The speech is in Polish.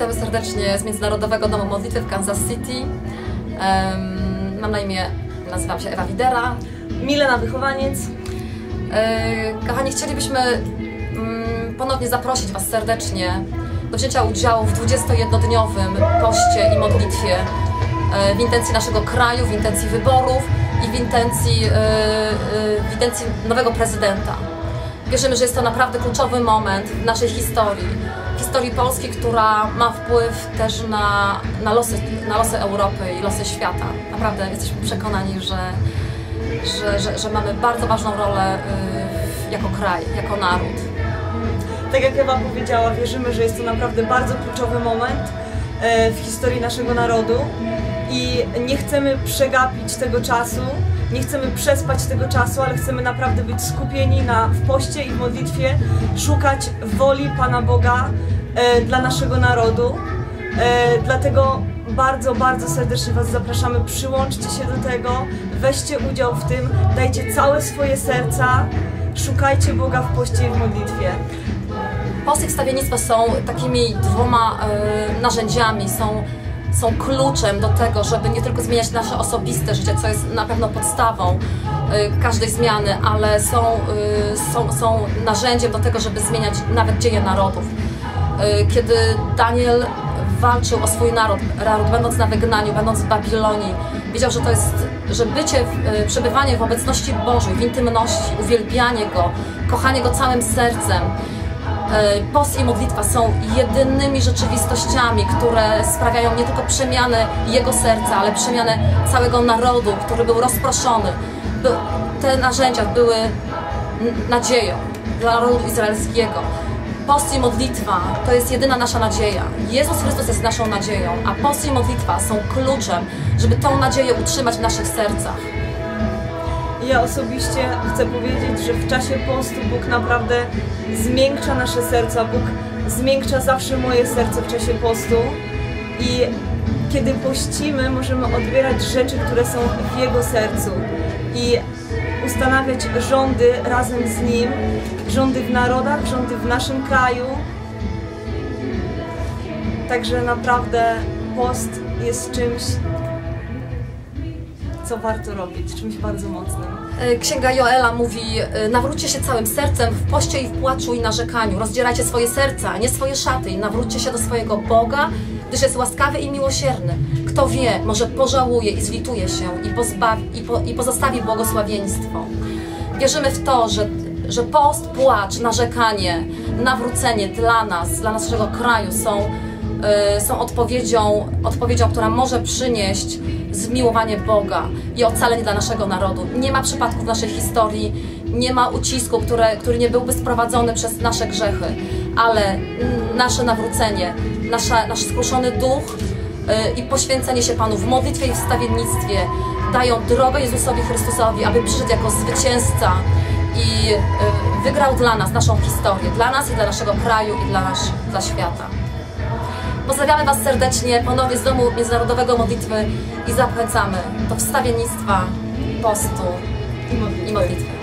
witamy serdecznie z Międzynarodowego Domu Modlitwy w Kansas City. Mam na imię, nazywam się Ewa Widera. Milena Wychowaniec. E, kochani, chcielibyśmy mm, ponownie zaprosić Was serdecznie do wzięcia udziału w 21-dniowym poście i modlitwie e, w intencji naszego kraju, w intencji wyborów i w intencji, e, w intencji nowego prezydenta. Wierzymy, że jest to naprawdę kluczowy moment w naszej historii, historii Polski, która ma wpływ też na, na, losy, na losy Europy i losy świata. Naprawdę jesteśmy przekonani, że, że, że, że mamy bardzo ważną rolę y, jako kraj, jako naród. Tak jak Ewa powiedziała, wierzymy, że jest to naprawdę bardzo kluczowy moment e, w historii naszego narodu i nie chcemy przegapić tego czasu, nie chcemy przespać tego czasu, ale chcemy naprawdę być skupieni na, w poście i w modlitwie, szukać woli Pana Boga e, dla naszego narodu. E, dlatego bardzo, bardzo serdecznie Was zapraszamy, przyłączcie się do tego, weźcie udział w tym, dajcie całe swoje serca, szukajcie Boga w poście i w modlitwie. Post i wstawiennictwo są takimi dwoma y, narzędziami, są, są kluczem do tego, żeby nie tylko zmieniać nasze osobiste życie, co jest na pewno podstawą y, każdej zmiany, ale są, y, są, są narzędziem do tego, żeby zmieniać nawet dzieje narodów. Y, kiedy Daniel walczył o swój naród, naród, będąc na wygnaniu, będąc w Babilonii, wiedział, że to jest, że bycie, przebywanie w obecności Bożej, w intymności, uwielbianie Go, kochanie Go całym sercem, Post i modlitwa są jedynymi rzeczywistościami, które sprawiają nie tylko przemianę Jego serca, ale przemianę całego narodu, który był rozproszony. Te narzędzia były nadzieją dla narodu izraelskiego. Post i modlitwa to jest jedyna nasza nadzieja. Jezus Chrystus jest naszą nadzieją, a post i modlitwa są kluczem, żeby tą nadzieję utrzymać w naszych sercach. Ja osobiście chcę powiedzieć, że w czasie postu Bóg naprawdę zmiękcza nasze serca. Bóg zmiękcza zawsze moje serce w czasie postu i kiedy pościmy, możemy odbierać rzeczy, które są w Jego sercu i ustanawiać rządy razem z Nim, rządy w narodach, rządy w naszym kraju. Także naprawdę post jest czymś, co warto robić, czymś bardzo mocnym. Księga Joela mówi, nawróćcie się całym sercem w poście i w płaczu i narzekaniu. Rozdzierajcie swoje serca, a nie swoje szaty i nawróćcie się do swojego Boga, gdyż jest łaskawy i miłosierny. Kto wie, może pożałuje i zlituje się i, pozbawi, i, po, i pozostawi błogosławieństwo. Wierzymy w to, że, że post, płacz, narzekanie, nawrócenie dla nas, dla naszego kraju są, są odpowiedzią, odpowiedzią, która może przynieść zmiłowanie Boga i ocalenie dla naszego narodu. Nie ma przypadków w naszej historii, nie ma ucisku, które, który nie byłby sprowadzony przez nasze grzechy, ale nasze nawrócenie, nasza, nasz skruszony duch yy, i poświęcenie się Panu w modlitwie i w stawiennictwie dają drogę Jezusowi Chrystusowi, aby przyszedł jako zwycięzca i yy, wygrał dla nas naszą historię, dla nas i dla naszego kraju i dla, nasz, dla świata. Pozdrawiamy Was serdecznie ponownie z Domu Międzynarodowego Modlitwy i zachęcamy do wstawiennictwa, postu I modlitwy.